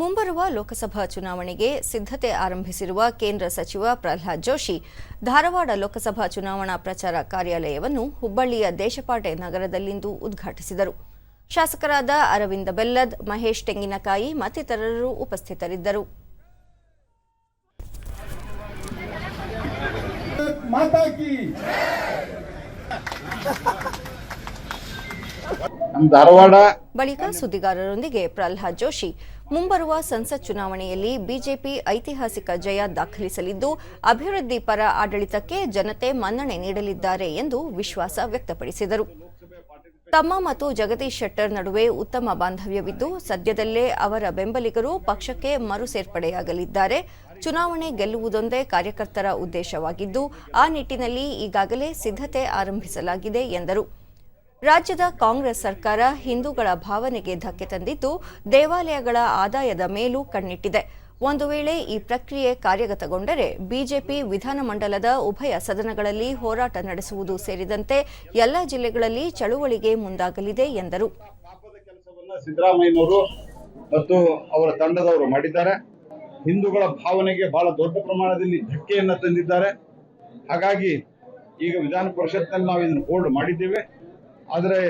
ಮುಂಬರುವ ಲೋಕಸಭಾ ಚುನಾವಣೆಗೆ ಸಿದ್ಧತೆ ಆರಂಭಿಸಿರುವ ಕೇಂದ್ರ ಸಚಿವ ಪ್ರಹ್ಲಾದ್ ಜೋಶಿ ಧಾರವಾಡ ಲೋಕಸಭಾ ಚುನಾವಣಾ ಪ್ರಚಾರ ಕಾರ್ಯಾಲಯವನ್ನು ಹುಬ್ಬಳ್ಳಿಯ ದೇಶಪಾಟೆ ನಗರದಲ್ಲಿಂದು ಉದ್ಘಾಟಿಸಿದರು. ಶಾಸಕರಾದ ಅರವಿಂದ ಬೆಲ್ಲದ್, ಮಹೇಶ್ ತೆಂಗಿನಕಾಯಿ ಮತ್ತಿತರರು ಉಪಸ್ಥಿತರಿದ್ದರು. ಧಾರವಾಡ. ಬಳಿಕ ಸುದ್ದಿಗಾರರೊಂದಿಗೆ ಪ್ರಹ್ಲಾದ್ ಜೋಶಿ. ಮುಂಬರುವ ಸಂಸತ್ ಚುನಾವಣೆಯಲ್ಲಿ ಬಿಜೆಪಿ ಐತಿಹಾಸಿಕ ಜಯ ದಾಖಲಿಸಲಿದ್ದು, ಅಭಿವೃದ್ಧಿ ಪರ ಆಡಳಿತಕ್ಕೆ ಜನತೆ ಮನ್ನಣೆ ನೀಡಲಿದ್ದಾರೆ ಎಂದು ವಿಶ್ವಾಸ ವ್ಯಕ್ತಪಡಿಸಿದರು. ತಮ್ಮ ಮತ್ತು ಜಗದೀಶ್ ಶೆಟ್ಟರ್ ನಡುವೆ ಉತ್ತಮ ಬಾಂಧವ್ಯವಿದ್ದು, ಸದ್ಯದಲ್ಲೇ ಅವರ ಬೆಂಬಲಿಗರು ಪಕ್ಷಕ್ಕೆ ಮರು ಸೇರ್ಪಡೆಯಾಗಲಿದ್ದಾರೆ. ಚುನಾವಣೆ ಗೆಲ್ಲುವುದೊಂದೇ ಕಾರ್ಯಕರ್ತರ ಉದ್ದೇಶವಾಗಿದ್ದು, ಆ ನಿಟ್ಟಿನಲ್ಲಿ ಈಗಾಗಲೇ ಸಿದ್ಧತೆ ಆರಂಭಿಸಲಾಗಿದೆ ಎಂದರು. ರಾಜ್ಯದ ಕಾಂಗ್ರೆಸ್ ಸರ್ಕಾರ ಹಿಂದೂಗಳ ಭಾವನೆಗೆ ಧಕ್ಕೆ ತಂದಿದ್ದು, ದೇವಾಲಯಗಳ ಆದಾಯದ ಮೇಲೂ ಕಣ್ಣಿಟ್ಟಿದೆ. ಒಂದು ವೇಳೆ ಈ ಪ್ರಕ್ರಿಯೆ ಕಾರ್ಯಗತಗೊಂಡರೆ ಬಿಜೆಪಿ ವಿಧಾನಮಂಡಲದ ಉಭಯ ಸದನಗಳಲ್ಲಿ ಹೋರಾಟ ನಡೆಸುವುದು ಸೇರಿದಂತೆ ಎಲ್ಲ ಜಿಲ್ಲೆಗಳಲ್ಲಿ ಚಳುವಳಿಗೆ ಮುಂದಾಗಲಿದೆ ಎಂದರು. ಸಿದ್ದರಾಮಯ್ಯನವರು ಮತ್ತು ಅವರ ತಂಡದವರು ಮಾಡಿದ್ದಾರೆ. ಹಿಂದೂಗಳ ಭಾವನೆಗೆ ಬಹಳ ದೊಡ್ಡ ಪ್ರಮಾಣದಲ್ಲಿ ಧಕ್ಕೆಯನ್ನು ತಂದಿದ್ದಾರೆ. ಹಾಗಾಗಿ ಈಗ ವಿಧಾನ ಪರಿಷತ್ನಲ್ಲಿ ನಾವು ಇದನ್ನು ಹೋಲ್ಡ್ ಮಾಡಿದ್ದೇವೆ. ಆದರೆ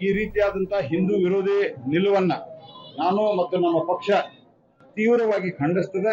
ಈ ರೀತಿಯಾದಂತಹ ಹಿಂದೂ ವಿರೋಧಿ ನಿಲುವನ್ನ ನಾನು ಮತ್ತು ನಮ್ಮ ಪಕ್ಷ ತೀವ್ರವಾಗಿ ಖಂಡಿಸ್ತದೆ.